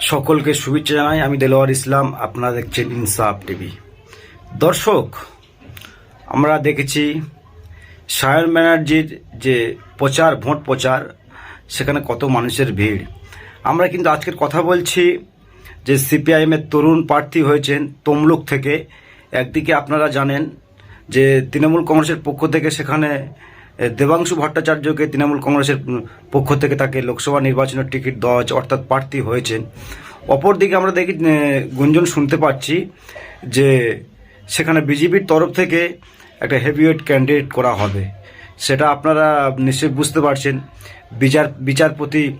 সকলকে শুভেচ্ছা জানাই। আমি দেলোয়ার ইসলাম, আপনারা দেখছেন ইনসাফ টিভি। দর্শক, আমরা দেখেছি সায়ন ব্যানার্জির যে প্রচার, ভোট প্রচার, সেখানে কত মানুষের ভিড়। আমরা কিন্তু আজকের কথা বলছি যে সিপিআইএমের তরুণ প্রার্থী হয়েছেন তমলুক থেকে। একদিকে আপনারা জানেন যে তৃণমূল কংগ্রেসের পক্ষ থেকে সেখানে দেবাংশু ভট্টাচার্যকে তৃণমূল কংগ্রেসের পক্ষ থেকে তাকে লোকসভা নির্বাচনের টিকিট দেওয়া হয়েছে, অর্থাৎ প্রার্থী হয়েছেন। অপরদিকে আমরা দেখি গুঞ্জন শুনতে পাচ্ছি যে সেখানে বিজেপির তরফ থেকে একটা হেভিওয়েট ক্যান্ডিডেট করা হবে। সেটা আপনারা নিশ্চয়ই বুঝতে পারছেন। বিচার, বিচারপতি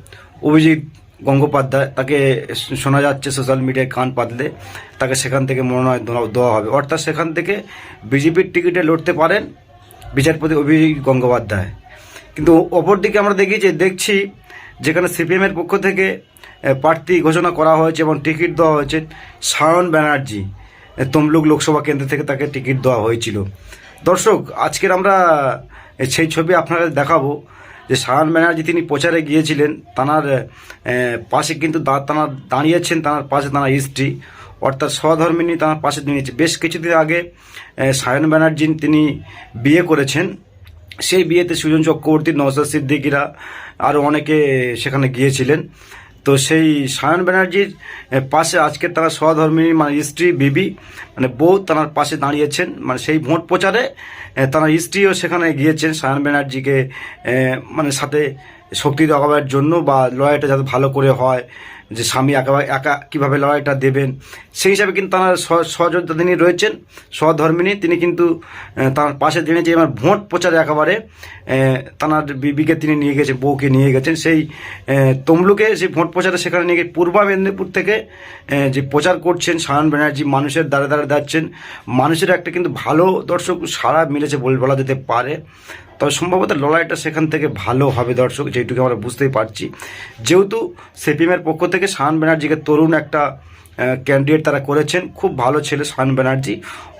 অভিজিৎ গঙ্গোপাধ্যায়, তাকে শোনা যাচ্ছে সোশ্যাল মিডিয়ায় কান পাতলে, তাকে সেখান থেকে মনোনয়ন দেওয়া- হবে। অর্থাৎ সেখান থেকে বিজেপির টিকিটে লড়তে পারেন বিচারপতি অভিজিৎ গঙ্গোপাধ্যায়। কিন্তু অপরদিকে আমরা দেখি যে, দেখছি যেখানে সিপিএমের পক্ষ থেকে প্রার্থী ঘোষণা করা হয়েছে এবং টিকিট দেওয়া হয়েছে সায়ন ব্যানার্জি। তমলুক লোকসভা কেন্দ্র থেকে তাকে টিকিট দেওয়া হয়েছিল। দর্শক, আজকের আমরা সেই ছবি আপনাদের দেখাবো যে সায়ন ব্যানার্জি তিনি প্রচারে গিয়েছিলেন। তানার পাশে কিন্তু তানার দাঁড়িয়েছেন, তানার পাশে তানার স্ত্রী। অর্থাৎ সহধর্মিনী তার পাশে দাঁড়িয়েছে। বেশ কিছুদিন আগে সায়ন ব্যানার্জি তিনি বিয়ে করেছেন। সেই বিয়েতে সুজন চক্রবর্তী নওসাদ সিদ্দিকিরা আরও অনেকে সেখানে গিয়েছিলেন। তো সেই সায়ন ব্যানার্জির পাশে আজকে তারা সহধর্মিনী মানে স্ত্রী বিবি মানে বউ তার পাশে দাঁড়িয়েছেন। মানে সেই ভোট প্রচারে তার স্ত্রীও সেখানে গিয়েছেন। সায়ন ব্যানার্জিকে মানে সাথে শক্তি দেওয়ার জন্য বা লড়াইটা যাতে ভালো করে হয়, যে স্বামী একেবারে একা কীভাবে লড়াইটা দেবেন, সেই হিসাবে কিন্তু তার সহযোগিতা তিনি রয়েছেন, সহধর্মিনী, তিনি কিন্তু তার পাশে যে আমার ভোট প্রচারে একেবারে তার বিবিকে তিনি নিয়ে গেছেন বউকে নিয়ে গেছেন, সেই তমলুকে সেই ভোট প্রচারে সেখানে নিয়ে গিয়ে পূর্ব মেদিনীপুর থেকে যে প্রচার করছেন, সায়ন ব্যানার্জি মানুষের দ্বারা দ্বারা যাচ্ছেন মানুষের একটা কিন্তু ভালো দর্শক সারা মিলেছে বলা যেতে পারে। তবে সম্ভবত লড়াইটা সেখান থেকে ভালো হবে, দর্শক, যেটুকু আমরা বুঝতেই পারছি। যেহেতু সিপিএমের পক্ষ থেকে শাহান ব্যানার্জিকে তরুণ একটা ক্যান্ডিডেট তারা করেছেন, খুব ভালো ছেলে শাহান ব্যানার্জি।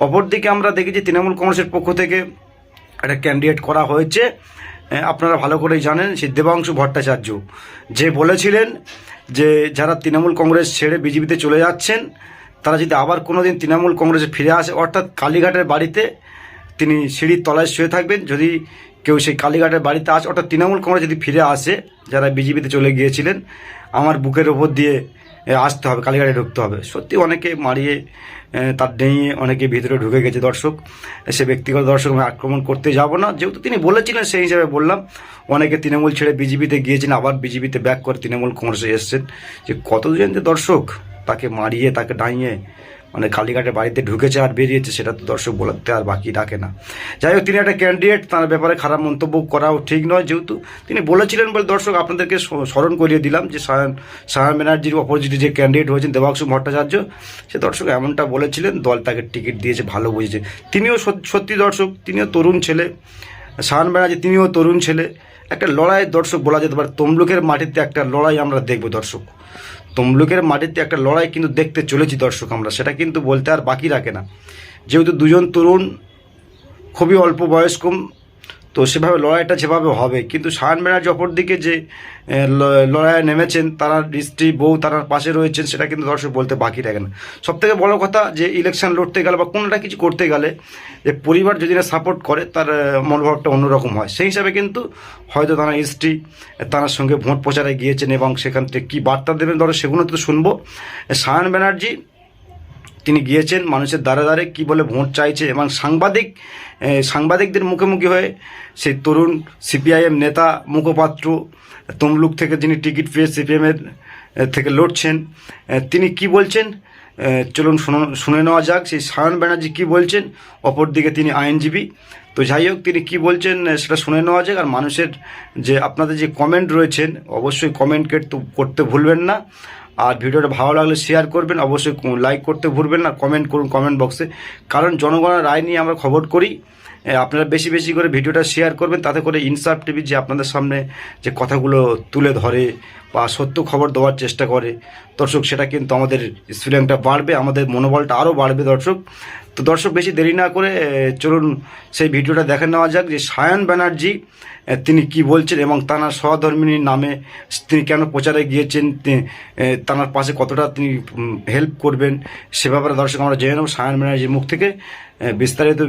অপরদিকে আমরা দেখেছি তৃণমূল কংগ্রেসের পক্ষ থেকে একটা ক্যান্ডিডেট করা হয়েছে আপনারা ভালো করেই জানেন, সেই দেবাংশু ভট্টাচার্য। যে বলেছিলেন যে যারা তৃণমূল কংগ্রেস ছেড়ে বিজেপিতে চলে যাচ্ছেন, তারা যদি আবার কোনোদিন তৃণমূল কংগ্রেসে ফিরে আসে, অর্থাৎ কালীঘাটের বাড়িতে তিনি সিঁড়ির তলায় শুয়ে থাকবেন। যদি কেউ সেই কালীঘাটের বাড়িতে আসে অর্থাৎ তৃণমূল কংগ্রেস যদি ফিরে আসে, যারা বিজেপিতে চলে গিয়েছিলেন, আমার বুকের ওপর দিয়ে আসতে হবে, কালীঘাটে ঢুকতে হবে। সত্যি অনেকে মারিয়ে তার ডেঁয়ে অনেকে ভিতরে ঢুকে গেছে দর্শক। সে ব্যক্তিগত দর্শক, আমি আক্রমণ করতে যাব না। যেহেতু তিনি বলেছিলেন, সেই হিসাবে বললাম, অনেকে তৃণমূল ছেড়ে বিজেপিতে গিয়েছেন, আবার বিজেপিতে ব্যাক করে তৃণমূল কংগ্রেসে এসছেন। যে কতজন যে দর্শক তাকে মারিয়ে, তাকে ডাইয়ে মানে কালীঘাটের বাড়িতে ঢুকেছে আর বেরিয়েছে, সেটা তো দর্শক বলতে আর বাকি রাখে না। যাই হোক, তিনি একটা ক্যান্ডিডেট তার ব্যাপারে খারাপ মন্তব্য করাও ঠিক নয় যেহেতু তিনি বলেছিলেন বলে দর্শক আপনাদেরকে স্মরণ করিয়ে দিলাম যে সায়ন সায়ন ব্যানার্জির অপোজিটে যে ক্যান্ডিডেট হয়েছেন দেবাংশু ভট্টাচার্য, সে দর্শক এমনটা বলেছিলেন, দল তাকে টিকিট দিয়েছে, ভালো বুঝেছে। তিনিও সত- সত্যি দর্শক, তিনিও তরুণ ছেলে। সায়ন ব্যানার্জি তিনিও তরুণ ছেলে। একটা লড়াই দর্শক বলা যেতে পারে, তমলুকের মাটিতে একটা লড়াই আমরা দেখব দর্শক। তমলুকের মাটিতে একটা লড়াই কিন্তু দেখতে চলেছি দর্শক আমরা, সেটা কিন্তু বলতে আর বাকি রাখে না। যেহেতু দুজন তরুণ খুবই অল্প বয়স্ক তো সেভাবে লড়াইটা যেভাবে হবে, কিন্তু শাহান ব্যানার্জি অপরদিকে যে লড়াইয়ে নেমেছেন, তার স্ত্রী, বউ তার পাশে রয়েছেন, সেটা কিন্তু দর্শক বলতে বাকি থাকে না। সব থেকে বড় কথা যে ইলেকশন লড়তে গেলে বা কোনোটা কিছু করতে গেলে যে, পরিবার যদি না সাপোর্ট করে, তার মনোভাবটা অন্যরকম হয়। সেই হিসাবে কিন্তু হয়তো তারা স্ত্রী তার সঙ্গে ভোট প্রচারে গিয়েছেন এবং সেখান থেকে কী বার্তা দেবেন ধরো সেগুলো তো শুনব। শাহান ব্যানার্জি তিনি গিয়েছেন, মানুষের দ্বারে দ্বারে কি বলে ভোট চাইছে এবং সাংবাদিক সাংবাদিকদের মুখোমুখি হয়ে সেই তরুণ সিপিআইএম নেতা মুখপাত্র তমলুক থেকে যিনি টিকিট পেয়ে সিপিএমের থেকে লড়ছেন তিনি কি বলছেন? চলুন শুনো- নেওয়া যাক। সেই সায়ন ব্যানার্জি কি বলছেন? অপরদিকে তিনি আইনজীবী। তো যাই হোক, তিনি কি বলছেন সেটা শুনে নেওয়া যাক। আর মানুষের যে, আপনাদের যে কমেন্ট রয়েছেন, অবশ্যই কমেন্ট করতে ভুলবেন না। আর ভিডিওটা ভালো লাগলে শেয়ার করবেন, অবশ্যই লাইক করতে ভুলবেন না কমেন্ট করুন কমেন্ট বক্সে কারণ জনগণের রায় নিয়ে আমরা খবর করি আপনারা বেশি বেশি করে ভিডিওটা শেয়ার করবেন, তাতে করে ইনসাফ টিভি যে আপনাদের সামনে যে কথাগুলো তুলে ধরে বা সত্য খবর দেওয়ার চেষ্টা করে, দর্শক সেটা কিন্তু আমাদের স্টুডেন্টটা বাড়বে, আমাদের মনোবলটা আরও বাড়বে দর্শক। তো দর্শক বেশি দেরি না করে চলুন সেই ভিডিওটা দেখে নেওয়া যাক যে সায়ন ব্যানার্জি তিনি কি বলছেন এবং তানার সহধর্মিনীর নামে তিনি কেন প্রচারে গিয়েছেন? তি- এ, তানার পাশে কতটা তিনি হেল্প করবেন? সে ব্যাপারে দর্শক আমরা জেনে নেব সায়ন ব্যানার্জির মুখ থেকে। বিস্তারিত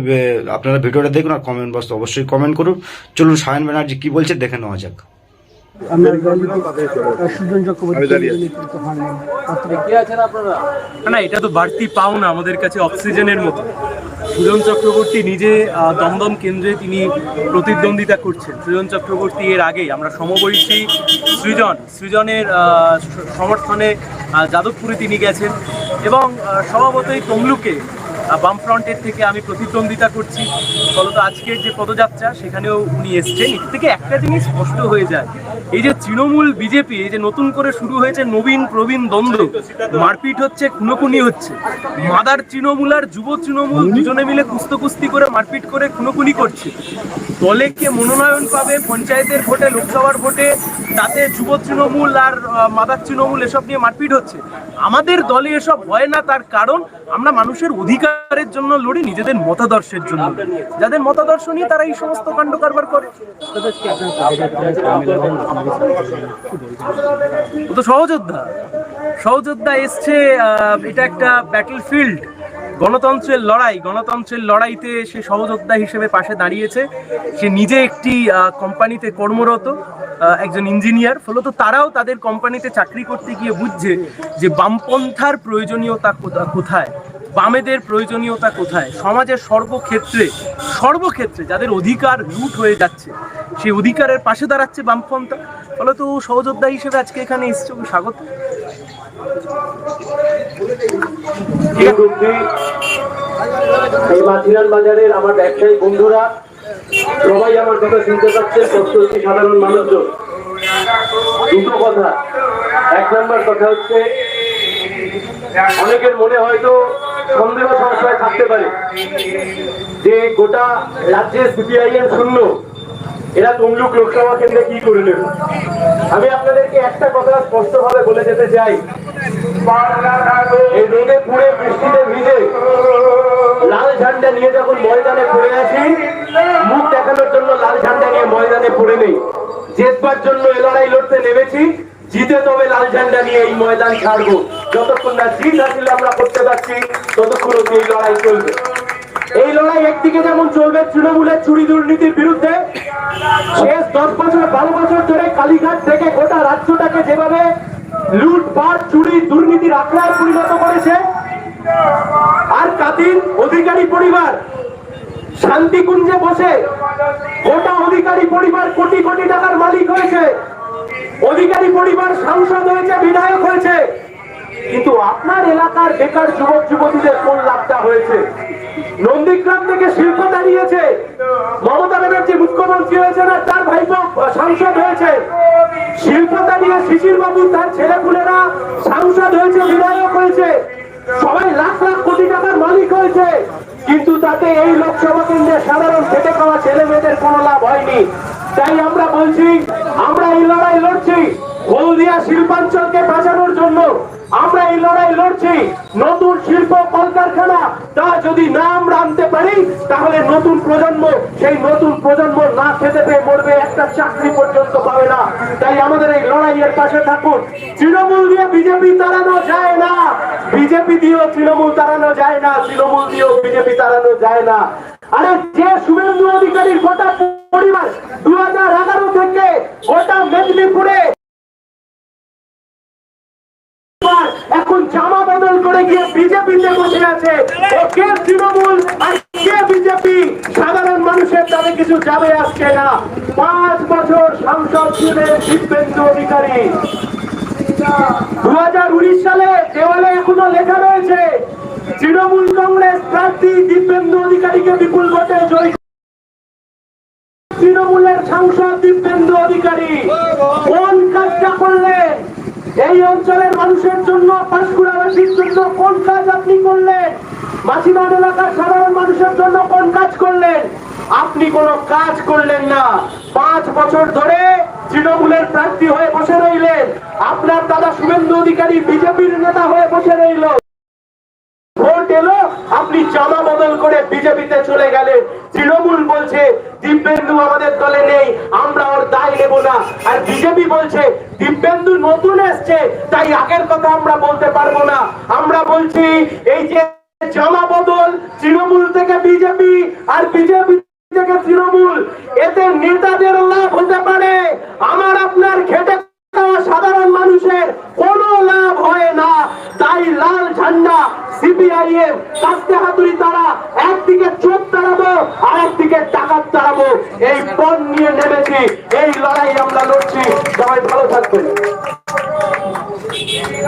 আপনারা ভিডিওটা দেখুন আর কমেন্ট বক্সে অবশ্যই কমেন্ট করুন। চলুন সায়ন ব্যানার্জি কি বলছে দেখে নেওয়া যাক। না। এটা তো বাড়তি পাওনা আমাদের কাছে অক্সিজেনের মতো। সুজন চক্রবর্তী নিজে দমদম কেন্দ্রে তিনি প্রতিদ্বন্দ্বিতা করছেন। সুজন চক্রবর্তী এর আগে আমরা সমবয়সী সৃজন, সৃজনের সমর্থনে যাদবপুরে তিনি গেছেন এবং স্বভাবতই তমলুকে বামফ্রন্টের থেকে আমি প্রতিদ্বন্দ্বিতা করছি। ফলত আজকের যে পদযাত্রা, সেখানেও উনি এসছেন। এর থেকে একটা জিনিস স্পষ্ট হয়ে যায়। এই যে তৃণমূল বিজেপি, এই যে নতুন করে শুরু হয়েছে নবীন প্রবীণ দ্বন্দ্ব, মারপিট হচ্ছে, খুনোখুনি হচ্ছে। মাদার তৃণমূল আর যুব তৃণমূল দুজনে মিলে কুস্ত কুস্তি করে মারপিট করে খুনোখুনি করছে। দলে কে মনোনয়ন পাবে পঞ্চায়েতের ভোটে, লোকসভার ভোটে, তাতে যুব তৃণমূল আর মাদার তৃণমূল এসব নিয়ে মারপিট হচ্ছে। আমাদের দলে এসব হয় না, তার কারণ আমরা মানুষের অধিকারের জন্য লড়ি, নিজেদের মতাদর্শের জন্য। যাদের মতাদর্শ নিয়ে তারা এই সমস্ত কাণ্ড কারবার করে। তো সহযোদ্ধা। সহযোদ্ধা এসছে এটা একটা ব্যাটল ফিল্ড গণতন্ত্রের লড়াই, গণতন্ত্রের লড়াইতে সে সহযোদ্ধা হিসেবে পাশে দাঁড়িয়েছে। সে নিজে একটি কোম্পানিতে কর্মরত। একজন ইঞ্জিনিয়ার, ফলত তারাও তাদের কোম্পানিতে চাকরি করতে গিয়ে বুঝছে যে বামপন্থার প্রয়োজনীয়তা কোথা- কোথায়, বামেদের প্রয়োজনীয়তা কোথায়, সমাজের সর্বক্ষেত্রে সর্বক্ষেত্রে যাদের অধিকার লুট হয়ে যাচ্ছে, সেই অধিকারের পাশে দাঁড়াচ্ছে বামপন্থা। ফলত সহযোদ্ধা হিসেবে আজকে এখানে এসছে স্বাগত। এই বাজারের আমার ব্যবসায়ী বন্ধুরা সবাই আমার কথা শুনতে পাচ্ছে প্রস্তুতি সাধারণ মানুষজন। দুটো কথা। এক নম্বর কথা হচ্ছে, অনেকের মনে হয়তো সন্দেহ সংশয় থাকতে পারে যে গোটা রাজ্যে সিপিআইএম শূন্য। এরা তমলুক লোকসভা কেন্দ্রে কি করে নেবে? আমি আপনাদেরকে একটা কথা স্পষ্টভাবে বলে যেতে চাই। এই রোদে পুড়ে বৃষ্টিতে ভিজে লাল ঝান্ডা নিয়ে যখন ময়দানে পড়ে আসি, মুখ দেখানোর জন্য লাল ঝান্ডা নিয়ে ময়দানে পড়ে নেই। জেতবার জন্য এ লড়াই লড়তে নেমেছি, জিতে তবে লাল ঝান্ডা নিয়ে এই ময়দান ছাড়বো। যতক্ষণ না জিত হাসিল আমরা করতে পারছি, ততক্ষণ অব্দি এই লড়াই চলবে। এই লড়াই একদিকে যেমন চলবে তৃণমূলের চুরি দুর্নীতির বিরুদ্ধে, শেষ দশ বছর, বারো বছর ধরে কালীঘাট থেকে গোটা রাজ্যটাকে যেভাবে লুটপাট, চুরি, দুর্নীতির আখড়ায় পরিণত করেছে কাতির অধিকারী পরিবার শান্তিকুঞ্জে বসে গোটা অধিকারী পরিবার কোটি কোটি টাকার মালিক হয়েছে। অধিকারী পরিবার সাংসদ হয়েছে, বিধায়ক হয়েছে। কিন্তু আপনার এলাকার বেকার যুবক, যুবতীদের কোন লাভটা হয়েছে? নন্দীগ্রাম থেকে শিল্প দাঁড়িয়েছে। মমতা ব্যানার্জি মুখ্যমন্ত্রী হয়েছে না তার ভাইপো সাংসদ হয়েছে। শিল্প দাঁড়িয়ে শিশির বাবু তার ছেলেপুলেরা সাংসদ হয়েছে, বিধায়ক হয়েছে। সবাই লাখ লাখ কোটি টাকার মালিক হয়েছে। কিন্তু তাতে এই লোকসভা কেন্দ্রে সাধারণ খেটে খাওয়া ছেলে মেয়েদের কোনো লাভ হয়নি। তাই আমরা বলছি, আমরা এই লড়াই লড়ছি। হলদিয়া শিল্পাঞ্চলকে বাঁচানোর জন্য আমরা এই লড়াই লড়ছি। নতুন শিল্প কলকারখানা, তা যদি না আমরা আনতে পারি, তাহলে নতুন প্রজন্ম, সেই নতুন প্রজন্ম না খেতে পেয়ে মরবে, একটা চাকরি পর্যন্ত পাবে না। তাই আমাদের এই লড়াইয়ের পাশে থাকুন। তৃণমূল দিয়ে বিজেপি তাড়ানো যায় না। বিজেপি দিয়েও তৃণমূল তাড়ানো যায় না, তৃণমূল দিয়েও বিজেপি তাড়ানো যায় না। আরে যে শুভেন্দু অধিকারীর গোটা পরিবার দু হাজার এগারো থেকে গোটা মেদিনীপুরে এবার এখন জামা বদল করে গিয়ে বিজেপিতে বসে আছে। তৃণমূল আর কে বিজেপি সাধারণ মানুষের কিছু যাবে আসছে না। পাঁচ বছর সংসদ ছিলেন অধিকারী। দু হাজার উনিশ সালে দেওয়ালে এখনও লেখা রয়েছে, তৃণমূল কংগ্রেস প্রার্থী দিব্যেন্দু অধিকারীকে বিপুল ভোটে জয়ী। তৃণমূলের সাংসদ দিব্যেন্দু অধিকারী। কোন কাজটা করলেন এই অঞ্চলের মানুষের জন্য পাঁশকুড়াবাসীর জন্য কোন কাজ আপনি করলেন? মাছিমাঠ এলাকার সাধারণ মানুষের জন্য কোন কাজ করলেন? আপনি কোনো কাজ করলেন না। পাঁচ বছর ধরে তৃণমূলের প্রার্থী হয়ে বসে রইলেন। আপনার দাদা শুভেন্দু অধিকারী, বিজেপির নেতা হয়ে বসে রইল। আপনি জামা বদল করে বিজেপিতে চলে গেলেন। তৃণমূল বলছে দিব্যেন্দু আমাদের দলে নেই, আমরা ওর দায় নেব না। আর বিজেপি বলছে দিব্যেন্দু নতুন এসছে, তাই আগের কথা আমরা বলতে পারব না। আমরা বলছি, এই যে জামা বদল তৃণমূল থেকে বিজেপি আর বিজেপি থেকে তৃণমূল, এতে নেতাদের লাভ হতে পারে। আমার আপনার খেটে খাওয়া সাধারণ মানুষের কোনো লাভ হয় না তাই লাল ঝান্ডা সিপিআই এর কাস্তে হাতুড়ি তারা একদিকে চোখ তাড়াবো আর একদিকে টাকা তাড়াবো এই পণ নিয়ে নেমেছি এই লড়াই আমরা লড়ছি সবাই ভালো থাকবেন কমরেড